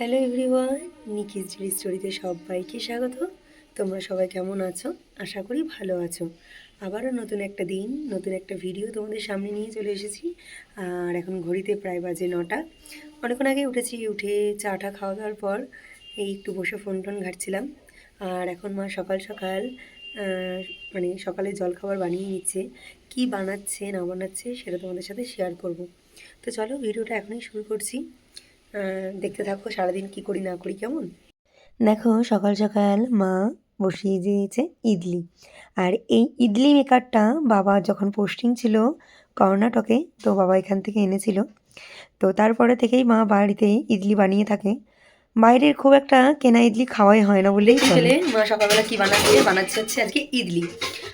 Hello everyone নিকিস জিরি স্টোরিতে সবাইকে স্বাগত। তোমরা সবাই কেমন আছো? আশা করি ভালো আছো। আবারও নতুন একটা দিন, নতুন একটা ভিডিও তোমাদের সামনে নিয়ে চলে এসেছি। আর এখন ঘড়িতে প্রায় বাজে নটা। অনেকক্ষণ আগে উঠেছি, উঠে চাটা খাওয়া দাওয়ার পর এই একটু বসে ফোন টোন ঘাটছিলাম। আর এখন মা সকাল সকাল মানে সকালে জলখাবার বানিয়ে নিচ্ছে। কি বানাচ্ছে, না বানাচ্ছে, সেটা তোমাদের সাথে শেয়ার করব। তো চলো ভিডিওটা এখনই শুরু করছি। দেখতে থাকো সারাদিন কি করি না করি কেমন? দেখো সকাল সকাল মা বসিয়ে দিয়েছে ইডলি। আর এই ইডলি মেকারটা বাবা যখন পোস্টিং ছিল কর্ণাটকে তো বাবা এখান থেকে এনেছিল। তো তারপরে থেকেই মা বাড়িতে ইডলি বানিয়ে থাকে। বাইরের খুব একটা কেনা ইডলি খাওয়াই হয় না বললেই চলে। মা সকালবেলা কি বানাচ্ছে? বানাচ্ছে হচ্ছে আজকে ইডলি।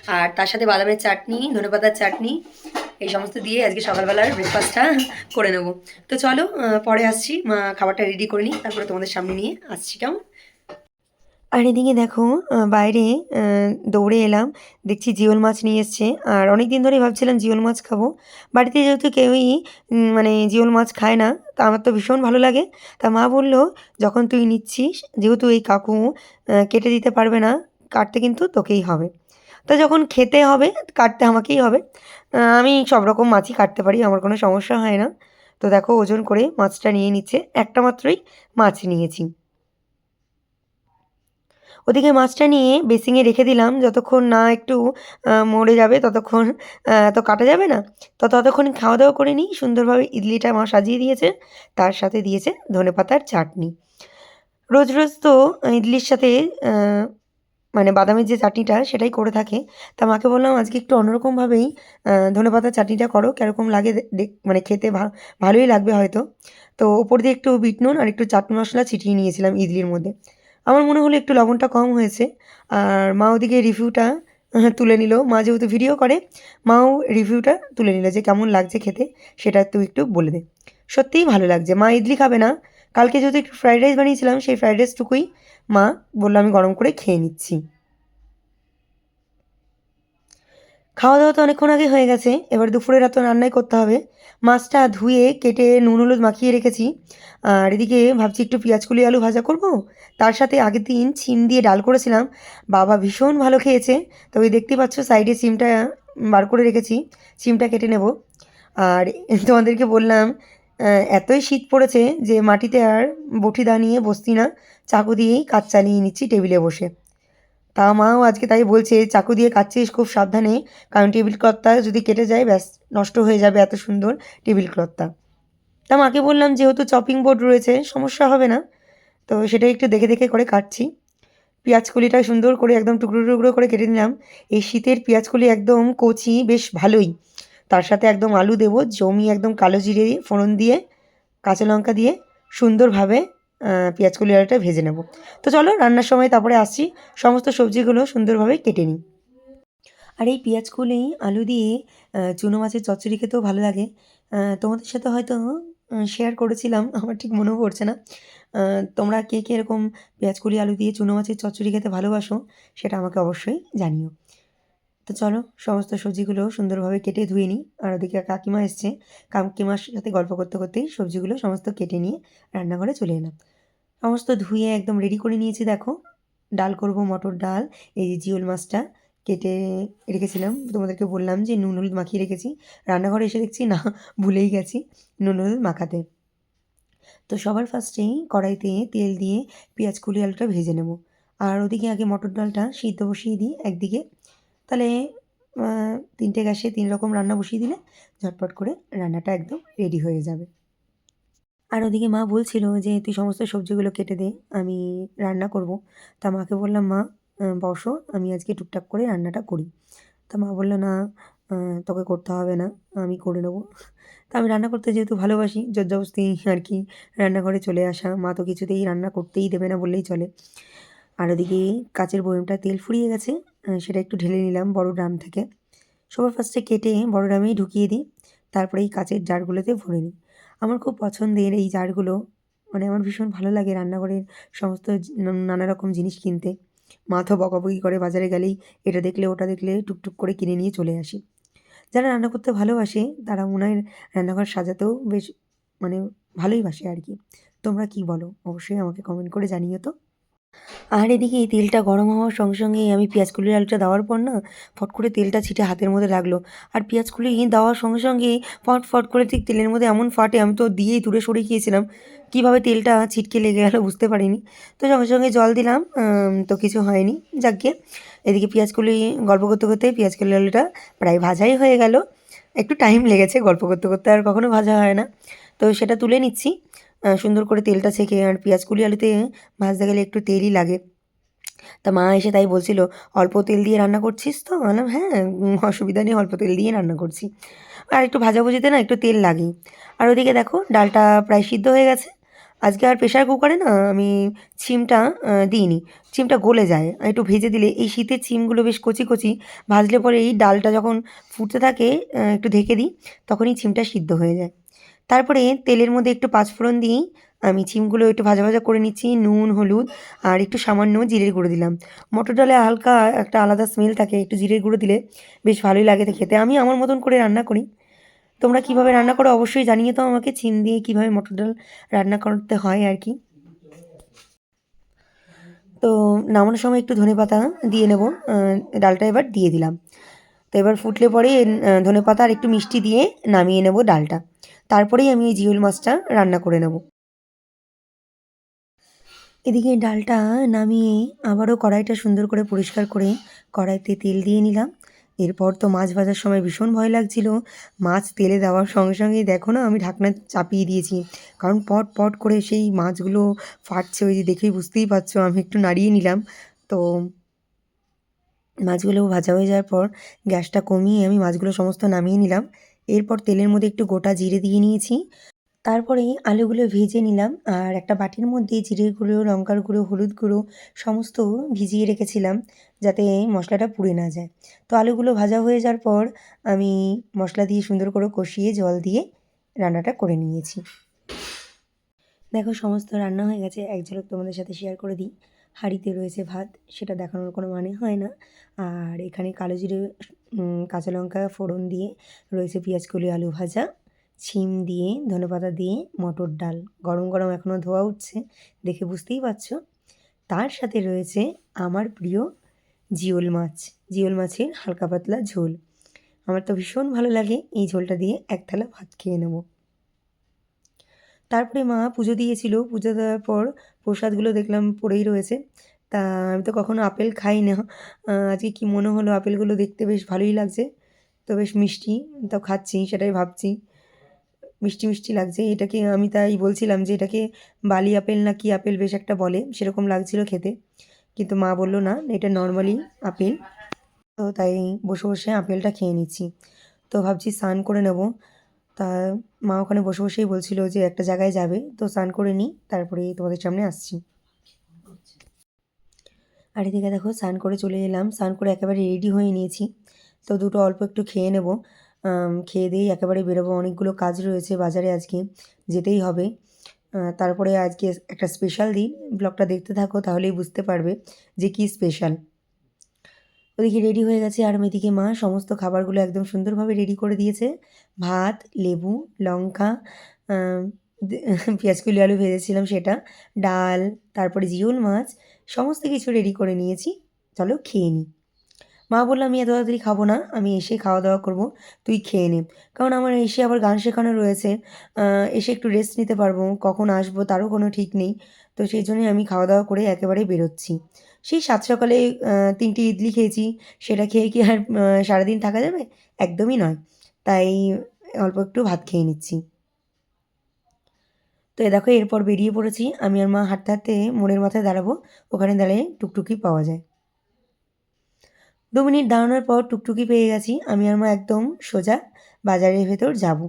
আর তার সাথে বাদামের চাটনি ধনেপাতার চাটনি এই সমস্ত দিয়ে আজকে সকালবেলার ব্রেকফাস্টটা করে নেব। তো চলো পরে আসছি খাবারটা রেডি করে নিই তারপরে তোমাদের সামনে নিয়ে আসছি, কেমন? আর এদিকে দেখো বাইরে দৌড়ে এলাম, দেখছি জিওল মাছ নিয়ে এসছে, আর অনেক দিন ধরেই ভাবছিলাম জিওল মাছ খাব। বাড়িতে যেহেতু কেউই মানে জিওল মাছ খায় না, তা আমার তো ভীষণ ভালো লাগে। তা মা বলল, যখন তুই নিচ্ছিস, যেহেতু এই কাকু কেটে দিতে পারবে না, কাটতে কিন্তু তোকেই হবে। তা যখন খেতে হবে, কাটতে আমাকেই হবে। আমি সব রকম মাছই কাটতে পারি, আমার কোনো সমস্যা হয় না। তো দেখো, ওজন করে মাছটা নিয়ে নিচ্ছে। একটা মাত্রই মাছ নিয়েছি। ওদিকে মাছটা নিয়ে বেসিংয়ে রেখে দিলাম। যতক্ষণ না একটু মরে যাবে, ততক্ষণ তো কাটা যাবে না। তো ততক্ষণ খাওয়া দাওয়া করে নিই। সুন্দরভাবে ইডলিটা মা সাজিয়ে দিয়েছে। তার সাথে দিয়েছে ধনেপাতার চাটনি। রোজ রোজ তো ইডলির সাথে মানে বাদামের যে চাটনিটা সেটাই করে থাকে। তা মাকে বললাম, আজকে একটু অন্যরকমভাবেই ধনেপাতার চাটনিটা করো, কীরকম লাগে মানে খেতে ভালোই লাগবে হয়তো। তো ওপর দিয়ে একটু বিট নুন আর একটু চাট মশলা ছিটিয়ে নিয়েছিলাম ইডলির মধ্যে। আমার মনে হলো একটু লবণটা কম হয়েছে, আর মা ওদিকে রিভিউটা তুলে নিল। মা যেহেতু ভিডিও করে, মাও রিভিউটা তুলে নিল যে কেমন লাগছে খেতে, সেটা তুই একটু বলে দে। সত্যিই ভালো লাগছে। মা ইডলি খাবে না। কালকে যেহেতু একটু ফ্রাইড রাইস বানিয়েছিলাম, সেই ফ্রাইড রাইসটুকুই মা বলল, আমি গরম করে খেয়ে নিচ্ছি। খাওয়া দাওয়া তো অনেকক্ষণ আগে হয়ে গেছে। এবার দুপুরে রাত রান্নাই করতে হবে। মাছটা ধুয়ে, কেটে, নুন, হলুদ মাখিয়ে রেখেছি। আর এদিকে ভাবছি একটু পেঁয়াজ কুলি আলু ভাজা করব। তার সাথে আগের দিন সিম দিয়ে ডাল করেছিলাম। বাবা ভীষণ ভালো খেয়েছে। তো ওই দেখতে পাচ্ছ সাইডে সিমটা বার করে রেখেছি। সিমটা কেটে নেব। আর তোমাদেরকে বললাম এতই শীত পড়েছে যে মাটিতে আর বটি দা বসতি না। চাকু দিয়েই কাজ চালিয়ে নিচ্ছি টেবিলে বসে। তা মাও আজকে তাই বলছে, চাকু দিয়ে কাটছিস খুব সাবধানে, কারণ টেবিল ক্লথটা যদি কেটে যায়, ব্যাস, নষ্ট হয়ে যাবে এত সুন্দর টেবিল ক্লথটা। তা মাকে বললাম, যেহেতু চপিং বোর্ড রয়েছে, সমস্যা হবে না? তো সেটাই একটু দেখে দেখে করে কাটছি। পেঁয়াজ কলিটা সুন্দর করে একদম টুকরো টুকরো করে কেটে নিলাম। এই শীতের পেঁয়াজ কলি একদম কচি, বেশ ভালোই। তার সাথে একদম আলু দেবো, জমি একদম কালো জিরে, ফোড়ন দিয়ে, কাঁচা লঙ্কা দিয়ে সুন্দরভাবে পেঁয়াজ কলি আলুটা ভেজে নেব। তো চলো রান্নার সময় তারপরে আসছি। সমস্ত সবজিগুলো সুন্দরভাবে কেটে নিই। আর এই পেঁয়াজ কলি আলু দিয়ে চুনো মাছের চচ্চড়ি খেতেও ভালো লাগে। তোমাদের সাথে হয়তো শেয়ার করেছিলাম, আমার ঠিক মনেও পড়ছে না। তোমরা কে কে এরকম পেঁয়াজ কলি আলু দিয়ে চুনো মাছের চচ্চড়ি খেতে ভালোবাসো, সেটা আমাকে অবশ্যই জানিও। তো চলো, সমস্ত সবজিগুলো সুন্দরভাবে কেটে ধুয়ে নিই। আর ওদিকে কাকিমা এসছে। কাকিমার সাথে গল্প করতে করতেই সবজিগুলো সমস্ত কেটে নিয়ে রান্নাঘরে চলে এলাম। সমস্ত ধুয়ে একদম রেডি করে নিয়েছি, দেখো। ডাল করব, মটর ডাল, এই যে জিওল মাছটা কেটে রেখেছিলাম। তোমাদেরকে বললাম যে নুন হলুদ মাখিয়ে রেখেছি। রান্নাঘরে এসে দেখছি, না, ভুলেই গেছি, নুন হলুদ মাখাতে। তো সবার ফার্স্টেই কড়াইতে তেল দিয়ে পেঁয়াজ কুলি আলুটা ভেজে নেব। আর ওদিকে আগে মটর ডালটা সিদ্ধ বসিয়ে দিই, একদিকে তাহলে তিনটে গ্যাসে তিন রকম রান্না বসিয়ে দিলে, ঝটপট করে রান্নাটা একদম রেডি হয়ে যাবে। আর ওদিকে মা বলছিল যে, তুই সমস্ত সবজিগুলো কেটে দে, আমি রান্না করব। তা মাকে বললাম, মা বসো, আমি আজকে টুকটাক করে রান্নাটা করি। তা মা বলল, না তোকে করতে হবে না, আমি করে নেব। তা আমি রান্না করতে যেহেতু ভালোবাসি, জোরজবস্তি আর কি, রান্নাঘরে চলে আসা, মা তো কিছুতেই রান্না করতেই দেবে না বললেই চলে। আর ওদিকে কাচের বয়মটা তেল ফুরিয়ে গেছে সেটা একটু ঢেলে নিলাম বড় ড্রাম থেকে। সবার ফার্স্টে কেটে বড় ড্রামেই ঢুকিয়ে দিই, তারপরে এই কাচের জারগুলোতে ভরে নিই। আমার খুব পছন্দের এই জারগুলো মানে আমার ভীষণ ভালো লাগে রান্নাঘরের সমস্ত নানা রকম জিনিস কিনতে। মা তো বকাবকি করে বাজারে গেলেই এটা দেখলে, ওটা দেখলে টুকটুক করে কিনে নিয়ে চলে আসি। যারা রান্না করতে ভালোবাসে, তারা মনে হয় রান্নাঘর সাজাতেও বেশ মানে ভালোই বাসে আর কি। তোমরা কি বলো? অবশ্যই আমাকে কমেন্ট করে জানিও তো। আর এদিকে এই তেলটা গরম হওয়ার সঙ্গে সঙ্গেই আমি পেঁয়াজ কুলির আলুটা দেওয়ার পর না, ফট করে তেলটা ছিটে হাতের মধ্যে লাগল। আর পেঁয়াজ কুলি দেওয়ার সঙ্গে সঙ্গেই ফট ফট করে ঠিক তেলের মধ্যে এমন ফাটে, আমি তো দিয়েই দূরে সরে গিয়েছিলাম। কীভাবে তেলটা ছিটকে লেগে গেলো বুঝতে পারিনি। তো সঙ্গে সঙ্গে জল দিলাম তো কিছু হয়নি। যাকে এদিকে পেঁয়াজ কুলি গল্প করতে করতে পেঁয়াজ কুলি আলুটা প্রায় ভাজাই হয়ে গেল। একটু টাইম লেগেছে গল্প করতে করতে, আর কখনো ভাজা হয় না। তো সেটা তুলে নিচ্ছি। সুন্দর করে তেলটা ছেঁকে আর পেঁয়াজ কুলি আলুতে ভাজতে গেলে একটু তেলই লাগে। তা মা এসে তাই বলছিল অল্প তেল দিয়ে রান্না করছিস তো? বললাম হ্যাঁ অসুবিধা নেই অল্প তেল দিয়ে রান্না করছি। আর একটু ভাজাভুজিতে না একটু তেল লাগে আর ওদিকে দেখো ডালটা প্রায় সিদ্ধ হয়ে গেছে। আজকে আর প্রেশার কুকারে না আমি আহ, দিইনি। চিমটা গলে যায়। একটু ভেজে দিলে এই শীতের চিমগুলো বেশ কচি কচি। ভাজলে পরে এই ডালটা যখন ফুটতে থাকে একটু ঢেকে দিই তখনই চিমটা সিদ্ধ হয়ে যায়। তারপরে তেলের মধ্যে একটু পাঁচফোড়ন দিয়েই আমি চিমগুলো একটু ভাজা ভাজা করে নিচ্ছি, নুন, হলুদ আর একটু সামান্য জিরের গুঁড়ো দিলাম। মটর ডালে হালকা একটা আলাদা স্মেল থাকে, একটু জিরের গুঁড়ো দিলে বেশ ভালোই লাগে খেতে। আমি আমার মতন করে রান্না করি। তোমরা কীভাবে রান্না করো অবশ্যই জানিয়ে তো আমাকে চিন দিয়ে কীভাবে মটর ডাল রান্না করতে হয় আর কি। তো নামানোর সময় একটু ধনে পাতা দিয়ে নেব। ডালটা এবার দিয়ে দিলাম। তো এবার ফুটলে পরে ধনে পাতা আর একটু মিষ্টি দিয়ে নামিয়ে নেব ডালটা। তারপরেই আমি এই জিওল মাছটা রান্না করে নেব। এদিকে ডালটা নামিয়ে আবারও কড়াইটা সুন্দর করে পরিষ্কার করে কড়াইতে তেল দিয়ে নিলাম। এরপর তো মাছ ভাজার সময় ভীষণ ভয় লাগছিল। মাছ তেলে দেওয়ার সঙ্গে সঙ্গেই দেখো না, আমি ঢাকনা চাপিয়ে দিয়েছি। কারণ পট পট করে সেই মাছগুলো ফাটছে, ওই যে দেখেই বুঝতেই পারছ, আমি একটু নাড়িয়ে নিলাম। তো মাছগুলো ভাজা হয়ে যাওয়ার পর গ্যাসটা কমিয়ে আমি মাছগুলো সমস্ত নামিয়ে নিলাম। এরপর তেলের মধ্যে একটু গোটা জিরে দিয়ে নিয়েছি। তারপরে আলুগুলো ভেজে নিলাম আর একটা বাটির মধ্যে জিরে গুঁড়ো, লঙ্কার গুঁড়ো, হলুদ গুঁড়ো সমস্ত ভিজিয়ে রেখেছিলাম যাতে মশলাটা পুড়ে না যায়। তো আলুগুলো ভাজা হয়ে যাওয়ার পর আমি মশলা দিয়ে সুন্দর করে কষিয়ে জল দিয়ে রান্নাটা করে নিয়েছি। দেখো সমস্ত রান্না হয়ে গেছে, এক ঝলক তোমাদের সাথে শেয়ার করে দিই। হাঁড়িতে রয়েছে ভাত, সেটা দেখানোর কোনো মানে হয় না। আর এখানে কালো জিরে কাঁচা লঙ্কা ফোড়ন দিয়ে রয়েছে পেঁয়াজ, কলি, আলু ভাজা, ছিম দিয়ে, ধনেপাতা দিয়ে, মটর ডাল। গরম গরম এখনও ধোয়া উঠছে, দেখে বুঝতেই পারছ। তার সাথে রয়েছে আমার প্রিয় জিওল মাছ। জিওল মাছের হালকা পাতলা ঝোল। আমার তো ভীষণ ভালো লাগে এই ঝোলটা দিয়ে এক থালা ভাত খেয়ে নেব। তারপরে মা পুজো দিয়েছিল। পুজো দেওয়ার পর প্রসাদগুলো দেখলাম পড়েই রয়েছে। তা আমি তো কখনো আপেল খাই না। আজকে কি মনে হলো আপেলগুলো দেখতে বেশ ভালোই লাগছে। তো বেশ মিষ্টি, তো খাচ্ছি, সেটাই ভাবছি। মিষ্টি মিষ্টি লাগছে। এটাকে আমি তাই বলছিলাম যে এটাকে বালি আপেল না কি আপেল বেশ একটা বলে, সেরকম লাগছিল খেতে। কিন্তু মা বলল, না, এটা নর্মালি আপেল। তো তাই বসে বসে আপেলটা খেয়ে নিচ্ছি। তো ভাবছি স্নান করে নেব। তা মা ওখানে বসে বসেই বলছিল যে একটা জায়গায় যাবে, তো স্নান করে নিই, তারপরে তোমাদের সামনে আসছি। আর এদিকে দেখো, স্নান করে চলে এলাম, স্নান করে একেবারে রেডি হয়ে নিয়েছি। তো দুটো অল্প একটু খেয়ে নেব। খেয়ে দিয়েই একেবারে বেরোবো। অনেকগুলো কাজ রয়েছে বাজারে আজকে, যেতেই হবে। তারপরে আজকে একটা স্পেশাল দিন। ব্লগটা দেখতে থাকো, তাহলেই বুঝতে পারবে যে কি স্পেশাল ওদিকে রেডি হয়ে গেছে আর ওইদিকে মা। সমস্ত খাবারগুলো একদম সুন্দরভাবে রেডি করে দিয়েছে। ভাত লেবু লঙ্কা আম, পেঁয়াজ কুলি আলু ভেজেছিলাম সেটা ডাল তারপরে জিওল মাছ সমস্ত কিছু রেডি করে নিয়েছি। চলো খেয়ে নিই মা বলল, আমি এত তাড়াতাড়ি খাব না, আমি এসে খাওয়া দাওয়া করব, তুই খেয়ে নে। কারণ আমার এসে আবার গান শেখানো রয়েছে এসে একটু রেস্ট নিতে পারব, কখন আসব তারও কোনো ঠিক নেই, তো সেই জন্যই আমি খাওয়া দাওয়া করে একেবারে বেরোচ্ছি। সেই সাত সকালে তিনটি ইডলি খেয়েছি, সেটা খেয়ে কি আর সারাদিন থাকা যাবে? একদমই নয়, তাই অল্প একটু ভাত খেয়ে নিচ্ছি। তো এ দেখো, এরপর বেরিয়ে পড়েছি, আমি আর মা হাঁটতে হাঁটতে মোড়ের মাথায় দাঁড়াবো, ওখানে দাঁড়িয়ে টুকটুকি পাওয়া যায়। দু মিনিট দাঁড়ানোর পর টুকটুকি পেয়ে গেছি। আমি আর মা একদম সোজা বাজারের ভেতর যাব।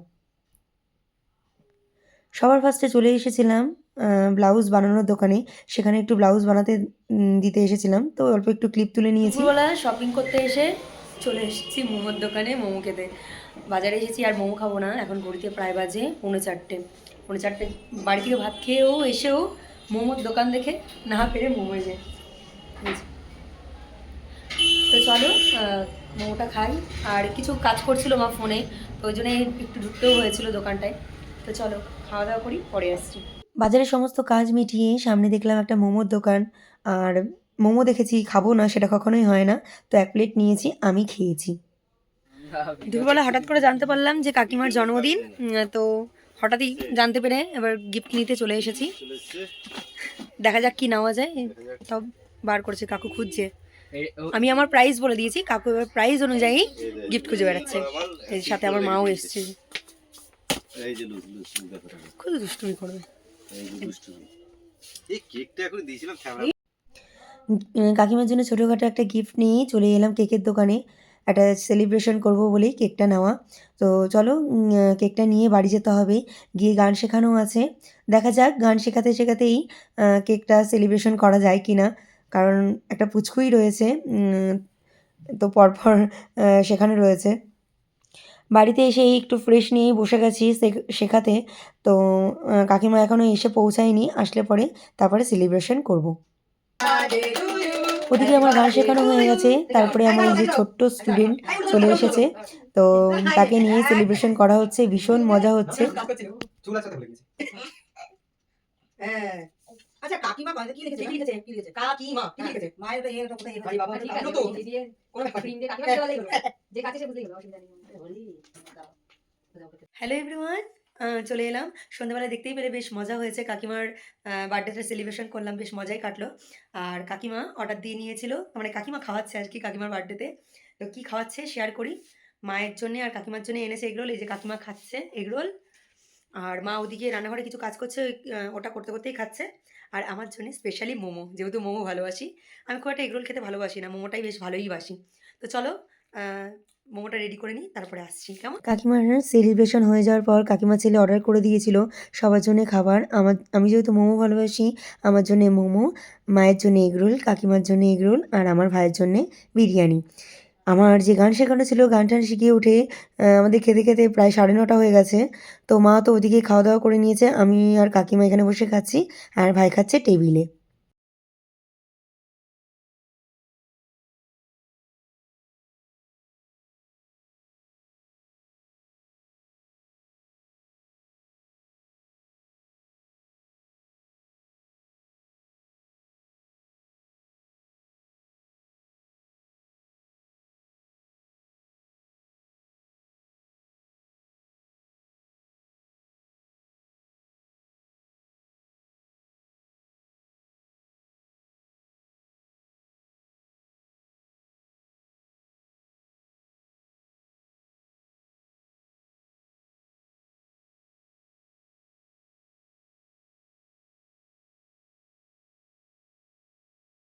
সবার ফার্স্টে চলে এসেছিলাম ব্লাউজ বানানোর দোকানে। সেখানে একটু ব্লাউজ বানাতে দিতে এসেছিলাম। তো অল্প একটু ক্লিপ তুলে নিয়েছি। বলা শপিং করতে এসে চলে এসেছি মোমোর দোকানে মোমো খেতে বাজারে এসেছি আর মোমো খাব না। এখন ঘড়িতে প্রায় বাজে পৌনে চারটে। পৌনে চারটে, বাড়ি থেকে ভাত খেয়েও এসেও মোমোর দোকান দেখে না পেরে মোমো যায় তো চলো মোমোটা খাই। আর কিছু কাজ করছিল মা ফোনে তো ওই জন্য একটু ঢুকতেও হয়েছিল দোকানটায়। তো চলো খাওয়া দাওয়া করি পরে আসছি। বাজারের সমস্ত কাজ মিটিয়ে সামনে দেখলাম একটা মোমোর দোকান। আর মোমো দেখেছি খাব না সেটা কখনোই হয় না। তো এক প্লেট নিয়েছি আমি খেয়েছি। দুপুরবেলা হঠাৎ করে জানতে পারলাম যে কাকিমার জন্মদিন তো হঠাৎই জানতে পেরে এবার গিফট নিতে চলে এসেছি। দেখা যাক কি নেওয়া যায় সব বার করছে কাকু খুঁজছে। আমি আমার প্রাইস বলে দিয়েছি কাকু এবার প্রাইস অনুযায়ী গিফট খুঁজে বেড়াচ্ছে। এর সাথে আমার মাও এসছে। খুব দুষ্টুমি করবে। কাকিমার জন্য ছোটোখাটো একটা গিফট নিয়ে চলে এলাম কেকের দোকানে। একটা সেলিব্রেশন করব বলেই কেকটা নেওয়া। তো চলো কেকটা নিয়ে বাড়ি যেতে হবে। গিয়ে গান শেখানো আছে। দেখা যাক গান শেখাতে শেখাতেই কেকটা সেলিব্রেশন করা যায় কি না কারণ একটা পুচকুই রয়েছে তো পরপর সেখানে রয়েছে। বাড়িতে এসে একটু ফ্রেশ নিয়েই বসে গেছি শেখ- শেখাতে। তো কাকিমা এখনও এসে পৌঁছায়নি, আসলে পরে তারপরে সেলিব্রেশন করব। ওদিকে আমার গান শেখানো হয়ে গেছে, তারপরে আমার যে ছোট্ট স্টুডেন্ট চলে এসেছে। তো তাকে নিয়ে সেলিব্রেশন করা হচ্ছে, ভীষণ মজা হচ্ছে। হ্যাঁ আচ্ছা কাকিমা কি লিখেছে? কি লিখেছে? কি লিখেছে? কাকিমা কি লিখেছে? মায়ের তো এর কোথায় ভাই বাবা তো কোন কাকিমা লাগবে যে কাছে সে হলো অসুবিধা নেই। বলি হ্যালো এভরিওয়ান চলে এলাম। সন্ধ্যাবেলা দেখতেই পেলে বেশ মজা হয়েছে। কাকিমার বার্থডেটা সেলিব্রেশন করলাম বেশ মজাই কাটলো। আর কাকিমা অর্ডার দিয়ে নিয়েছিল। মানে কাকিমা খাওয়াচ্ছে আর কি কাকিমার বার্থডেতে তো। কী খাওয়াচ্ছে শেয়ার করি। মায়ের জন্যে আর কাকিমার জন্য এনেছে এগরোল। এই যে কাকিমা খাচ্ছে এগরোল। আর মা ওদিকে রান্নাঘরে কিছু কাজ করছে ওটা করতে করতেই খাচ্ছে। আর আমার জন্য স্পেশালি মোমো, যেহেতু মোমো ভালোবাসি, আমি খুব একটা এগরোল খেতে ভালোবাসি না, মোমোটাই বেশ ভালোই বাসি। তো চলো মোমোটা রেডি করে নিই, তারপরে আসছি, কেমন? কাকিমার সেলিব্রেশন হয়ে যাওয়ার পর কাকিমা ছেলে অর্ডার করে দিয়েছিল সবার জন্য খাবার। আমার, আমি যেহেতু মোমো ভালোবাসি, আমার জন্য মোমো, মায়ের জন্য এগরোল কাকিমার জন্য এগরোল আর আমার ভাইয়ের জন্য বিরিয়ানি। আমার যে গান শেখানো ছিল গান টান শিখিয়ে উঠে আমাদের খেতে খেতে প্রায় সাড়ে নটা হয়ে গেছে। তো মা তো ওদিকে খাওয়া দাওয়া করে নিয়েছে, আমি আর কাকিমা এখানে বসে খাচ্ছি, আর ভাই খাচ্ছে টেবিলে।